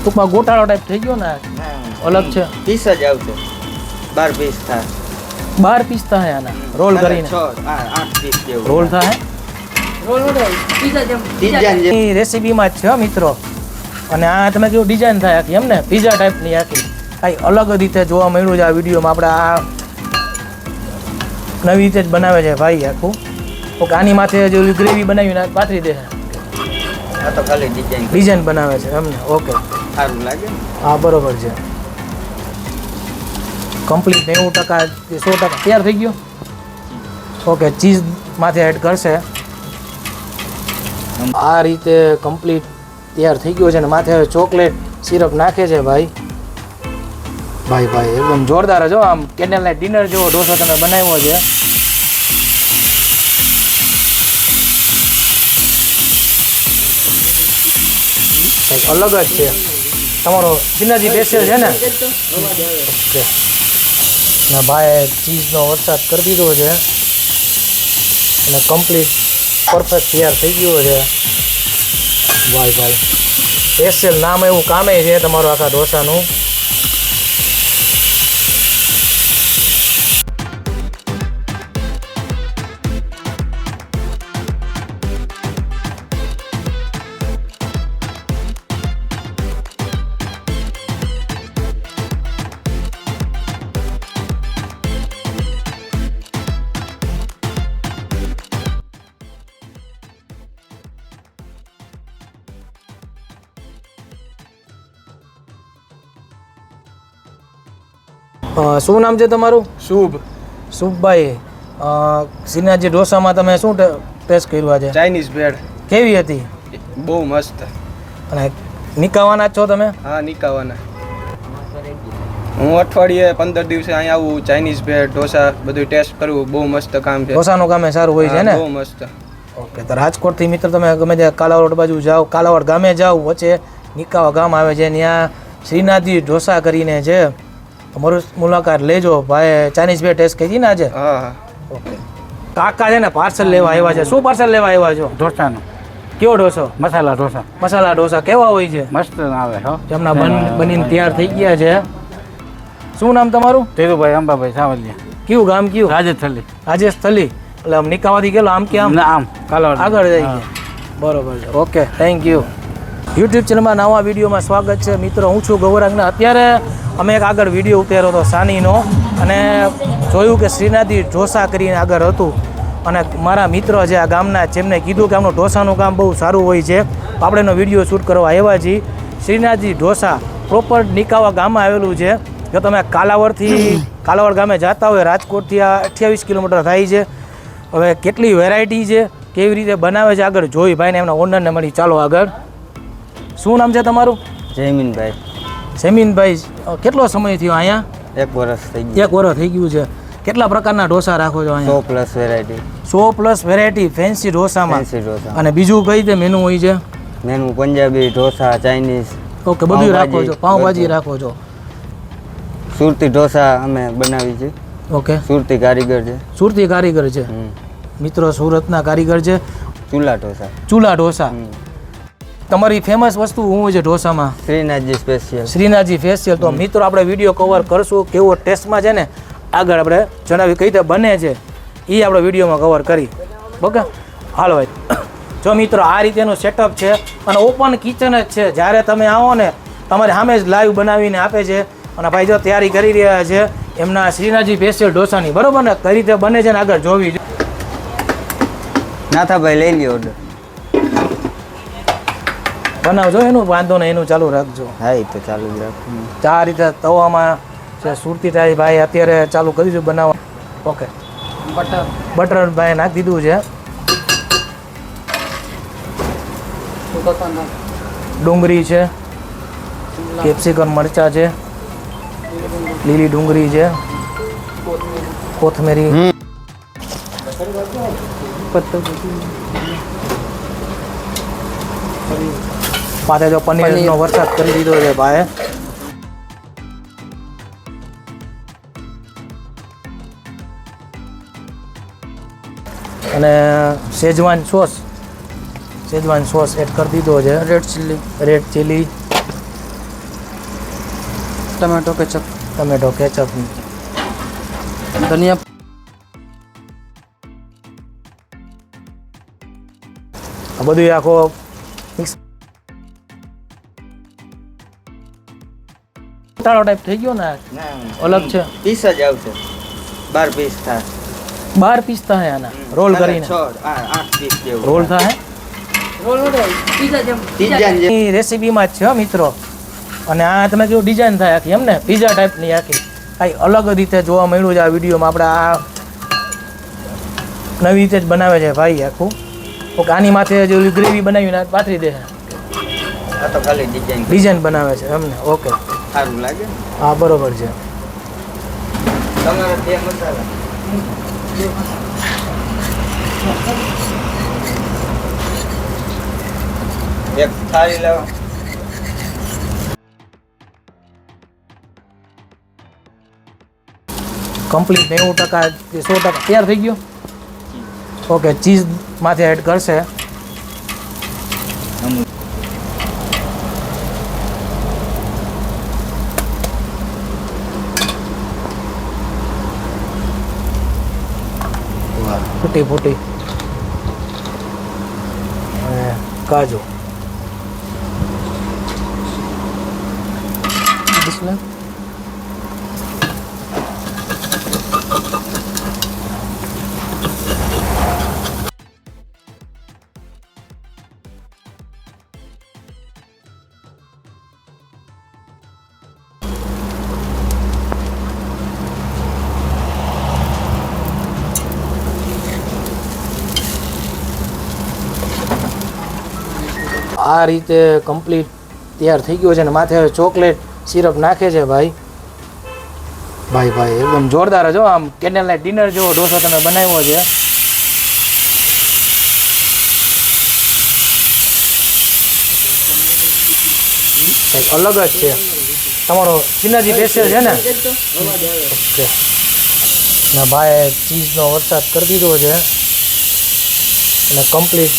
ટૂંકમાં ગોટાળો ટાઈપ થઈ ગયો ને અલગ છે. પીસ જ આવશે. બાર પીસ થાય. બાર પીસ થાય આના. રોલ કરીને. આઠ પીસ રોલ થાય. રેસીપીમાં જ છે હો મિત્રો. અને આ તમે કેવું ડિઝાઇન થાય આખી એમ ને? પીઝા ટાઈપની આખી. કાંઈ અલગ રીતે જોવા મળ્યું છે આ વિડીયોમાં આપણે આ નવી રીતે જ બનાવે છે ભાઈ આખું. ઓકે આની માથે જે ગ્રેવી બનાવીને પાથરી દે. છે આ તો ખાલી ડિઝાઇન ડિઝાઇન બનાવે છે એમને ઓકે સારું લાગે? હા, બરોબર છે. કમ્પ્લીટ નેવું ટકા સો ટકા તૈયાર થઈ ગયો? ઓકે ચીઝ માથે એડ કરશે. આ રીતે કમ્પ્લીટ તૈયાર થઈ ગયો છે ને માથે ચોકલેટ સિરપ નાખે છે ભાઈ. ભાઈ ભાઈ, એકદમ જોરદાર જ આમ કેનેલ નાઇટ ડિનર જેવો ઢોસો તમે બનાવ્યો છે. અલગ જ છે. તમારો સિનર્જી સ્પેશિયલ છે ને? ઓકે. ના ભાઈ ચીઝનો વરસાદ કરી દીધો છે. અને કમ્પ્લીટ પરફેક્ટ તૈયાર થઈ ગયો છે. ભાઈ ભાઈ. સ્પેશિયલ નામ એવું કામે છે તમારું આખા ઢોસાનું. શું નામ છે તમારું? શુભ. શુભભાઈ. શ્રીનાથજી ઢોસામાં તમે શું ટેસ્ટ કર્યું આજે? ચાઇનીઝ ભેળ કેવી હતી? બહુ મસ્ત. અને નિકાવાના છો તમે? હા નિકાવાના. હું અઠવાડિયે પંદર દિવસે અહીંયા આવું ચાઇનીઝ ભેળ ઢોસા બધું ટેસ્ટ કરવું બહુ મસ્ત કામ છે. ઢોસાનું કામ સારું હોય છે ને? બહુ મસ્ત. ઓકે તો રાજકોટથી મિત્ર તમે ગમે ત્યાં કાલાવડ બાજુ જાઓ કાલાવડ ગામે જાઓ વચ્ચે નિકાવા ગામ આવે છે ત્યાં શ્રીનાથજી ઢોસા કરીને છે. તમારું મુલાકાત લેજો. ભાઈ ચાઇનીઝ બે ટેસ્ટ કહી ને આજે? હા હા. ઓકે. કાકા છે ને પાર્સલ લેવા આવ્યા છે. શું પાર્સલ લેવા આવ્યા છો? ઢોસાનો. કેવો ઢોસો? મસાલા ઢોસા. મસાલા ઢોસા. કેવા હોય છે? મસ્ત આવે હો. જેમના બન બનીને તૈયાર થઈ ગયા છે. શું નામ તમારું? ધીરુભાઈ અંબાભાઈ સાવલિયા. કયું ગામ કયું? રાજસ્થલી રાજેશ થલી એટલે આમ નિકાવાથી ગયેલો આમ કે આમ? ના આમ. કાલાવડ આગળ જઈ ગયા. બરોબર છે. ઓકે થેન્ક યુ યુટ્યુબ ચેનલમાં નવા વિડીયોમાં સ્વાગત છે. મિત્રો, હું છું ગૌરાંગના. અત્યારે અમે એક આગળ વીડિયો ઉતાર્યો હતો સાનીનો અને જોયું કે શ્રીનાથજી ઢોસા કરીને આગળ હતું. અને મારા મિત્ર છે આ ગામના જેમને કીધું કે આમનું ઢોસાનું કામ બહુ સારું હોય છે. આપણે એનો વીડિયો શૂટ કરવા આવ્યા છીએ. શ્રીનાથજી ઢોસા પ્રોપર નિકાવા ગામમાં આવેલું છે. જો તમે કાલાવડથી, કાલાવડ ગામે જતા હોય, રાજકોટથી આ અઠ્યાવીસ કિલોમીટર થાય છે. હવે કેટલી વેરાયટી છે, કેવી રીતે બનાવે છે, આગળ જોઈ. ભાઈને એમના ઓનરને મળી. ચાલો આગળ. શું નામ છે તમારું? જયમીનભાઈ. જયમીનભાઈ કેટલો સમય થયો અહીંયા? એક વર્ષ થઈ ગયું. એક વર્ષ થઈ ગયું છે. કેટલા પ્રકારના ઢોસા રાખો છો સો પ્લસ વેરાયટી. સો પ્લસ વેરાયટી ફેન્સી ઢોસામાં? ફેન્સી ઢોસા. અને બીજું કઈ રીતે મેનુ હોય છે? Menu Punjabi dosa Chinese okay બધું રાખો છો. પાઉંભાજી રાખો છો. સુરતી ઢોસા અમે બનાવી છે. ઓકે. સુરતી કારીગર છે. સુરતી કારીગર છે. મિત્રો સુરતના કારીગર છે. ચૂલા ઢોસા. ચૂલા ઢોસા. તમારી ફેમસ વસ્તુ હું છે ઢોસામાં? શ્રીનાથજી સ્પેશિયલ શ્રીનાથજી ફેશિયલ તો મિત્રો આપણે વીડિયો કવર કરશું કેવો ટેસ્ટમાં છે ને આગળ આપણે જણાવી કઈ રીતે બને છે એ આપણે વિડીયોમાં કવર કરી. ઓકે હાલો ભાઈ. જો મિત્રો આ રીતેનું સેટઅપ છે અને ઓપન કિચન જ છે. જ્યારે તમે આવો ને તમારે સામે જ લાઈવ બનાવીને આપે છે. અને ભાઈ જો તૈયારી કરી રહ્યા છે એમના શ્રીનાથજી સ્પેશિયલ ઢોસાની. બરાબર ને? કઈ રીતે બને છે ને આગળ જોવી નાથાભાઈ લઈ લ્યો ઓર્ડર બનાવજો એનું વાંધો નહીં એનું ચાલુ રાખજો. હા એ તો ચાલુ જ રાખ. આ રીતે તવામાં જે સુરતી થાય ભાઈ અત્યારે ચાલુ કરી દીધું બનાવવા. ઓકે. બટર. બટર ભાઈ નાખી દીધું છે. ડુંગળી છે કેપ્સિકમ મરચા છે લીલી ડુંગળી છે કોથમેરી. પાછા જો પનીરનો વરસાદ કરી દીધો છે ભાઈ અને schezwan sauce. Schezwan sauce add કરી દીધો છે. Red chilli. Red chilli. Tomato ketchup. Tomato ketchup. ધનિયા. આ બધું આખો મિક્સ ગોટાળો ટાઈપ થઈ ગયો ને? અલગ છે. પીસ જ આવશે. બાર પીસ થાય. બાર પીસ થાય આના. રોલ કરીને. રોલ થાય. એ રેસીપીમાં જ છે મિત્રો. અને આ તમે કેવું ડિઝાઇન થાય આખી એમ ને? પીઝા ટાઈપની આખી. કાંઈ અલગ રીતે જોવા મળ્યું છે આ વિડીયોમાં આપણે આ નવી રીતે જ બનાવે છે ભાઈ આખું. ઓકે આની માથે જે ગ્રેવી બનાવીને પાથરી દે. છે આ તો ખાલી ડિઝાઇન ડિઝાઇન બનાવે છે એમને ઓકે સારું લાગે? ને હા બરોબર છે. તમારે બે મસાલા. એક થાળી લાવો. કમ્પ્લીટ નેવું ટકા કે સો ટકા. તૈયાર થઈ ગયો? ઓકે ચીઝ માથે એડ કરશે. ફૂટી ફૂટી અને કાજુ બિસ્મિલ્લાહ. આ રીતે કમ્પ્લીટ તૈયાર થઈ ગયો છે ને માથે ચોકલેટ સિરપ નાખે છે ભાઈ. ભાઈ ભાઈ, એકદમ જોરદાર જો આમ કેન્ડલ લાઇટ ડિનર જેવો ઢોસો તમે બનાવ્યો છે. કંઈક અલગ જ છે. તમારો સિનાજી સ્પેશિયલ છે ને? ઓકે. ના ભાઈ ચીઝનો વરસાદ કરી દીધો છે. અને કમ્પ્લીટ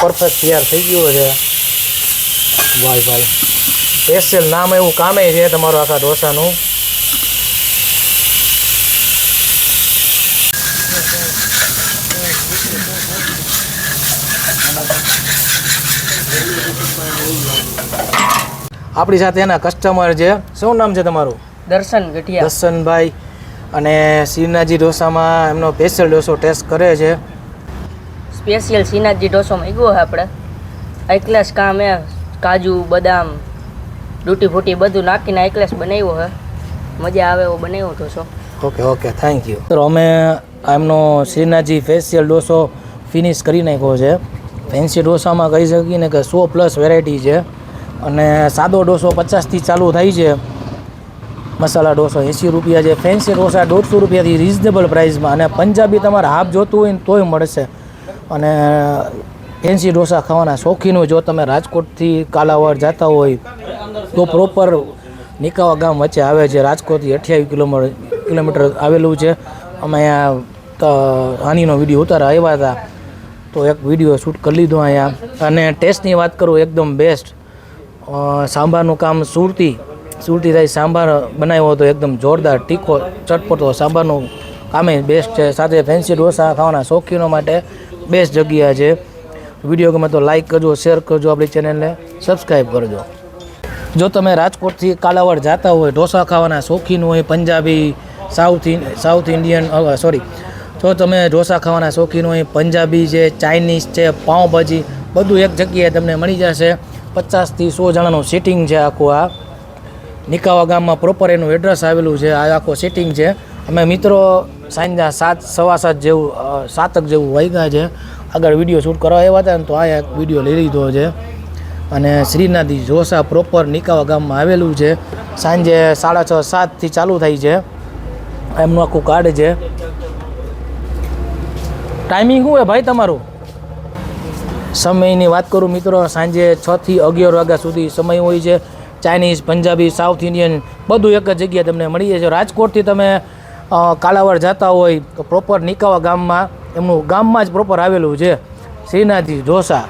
પરફેક્ટ તૈયાર થઈ ગયો છે. ભાઈ ભાઈ. સ્પેશિયલ નામ એવું કામે છે તમારું આખા ઢોસાનું. આપણી સાથે એના કસ્ટમર છે. શું નામ છે તમારું? દર્શન ગઢિયા. દર્શનભાઈ. અને શ્રીનાથજી ઢોસામાં એમનો સ્પેશિયલ ઢોસો ટેસ્ટ કરે છે. સ્પેશિયલ શ્રીનાથજી ઢોસો માંગ્યો છે આપણે. હાઈ ક્લાસ કામ એ કાજુ, બદામ ડૂટી ફૂટી બધું નાખીને એકલેસ બનાવ્યો હે. મજા આવે એવો બનાવ્યો ઢોસો ઓકે ઓકે થેન્ક યુ તો અમે એમનો શ્રીનાથજી ફેશિયલ ડોસો ફિનિશ કરી નાખ્યો છે. ફેન્સી ડોસામાં કહી શકીએ ને કે સો પ્લસ વેરાયટી છે. અને સાદો ડોસો પચાસથી ચાલુ થાય છે. મસાલા ડોસો એંસી રૂપિયા છે. ફેન્સી ડોસા દોઢસો રૂપિયાથી રિઝનેબલ પ્રાઇસમાં અને પંજાબી તમારે હાફ જોતું હોય ને તોય મળશે. અને ફેન્સી ઢોસા ખાવાના શોખીન જો તમે રાજકોટથી કાલાવાડ જતા હોય, તો પ્રોપર નિકાવા ગામ વચ્ચે આવે છે. રાજકોટથી અઠ્યાવીસ કિલોમીટર કિલોમીટર આવેલું છે. અમે અહીંયા હાનીનો વીડિયો ઉતારા આવ્યા હતા. તો એક વીડિયો શૂટ કરી લીધો અહીંયા. અને ટેસ્ટની વાત કરું, એકદમ બેસ્ટ સાંભારનું કામ સુરતી સુરતી થાય સાંભાર બનાવ્યો હતો એકદમ જોરદાર ટીકો ચટપટો સાંભારનું કામે બેસ્ટ છે. સાથે ફેન્સી ઢોસા ખાવાના શોખીનો માટે બેસ્ટ જગ્યા છે. વીડિયો ગમે તો લાઈક કરજો શેર કરજો આપણી ચેનલને સબસ્ક્રાઈબ કરજો. જો તમે રાજકોટથી કાલાવડ જતા હોય, ઢોસા ખાવાના શોખીન હોય, Punjabi, south south Indian sorry જો તમે ઢોસા ખાવાના શોખીન હોય, પંજાબી છે, ચાઇનીઝ છે, પાઉંભાજી, બધું એક જગ્યાએ તમને મળી જશે. પચાસથી સો જણાનું સિટિંગ છે આખું આ. નિકાવા ગામમાં પ્રોપર એનું એડ્રેસ આવેલું છે, આ આખો સિટિંગ છે. અમે મિત્રો સાંજના સાત, સવા સાત જેવું સાતક જેવું વાગ્યા છે. આગળ વીડિયો શૂટ કરવા આવ્યા હતા ને તો આ એક વીડિયો લઈ લીધો છે. અને શ્રીનાથી જોસા પ્રોપર નિકાવા ગામમાં આવેલું છે. સાંજે સાડા છ સાતથી ચાલુ થાય છે. એમનું આખું કાર્ડ છે. ટાઈમિંગ શું હોય ભાઈ તમારું? સમયની વાત કરું મિત્રો, સાંજે છથી અગિયાર વાગ્યા સુધી સમય હોય છે. ચાઇનીઝ પંજાબી સાઉથ ઇન્ડિયન બધું એક જ જગ્યાએ તમને મળી જાય છે રાજકોટથી તમે કાલાવાડ જતા હોય તો પ્રોપર નિકાવા ગામમાં, એમનું ગામમાં જ પ્રોપર આવેલું છે. શ્રીનાથજી ઢોસા.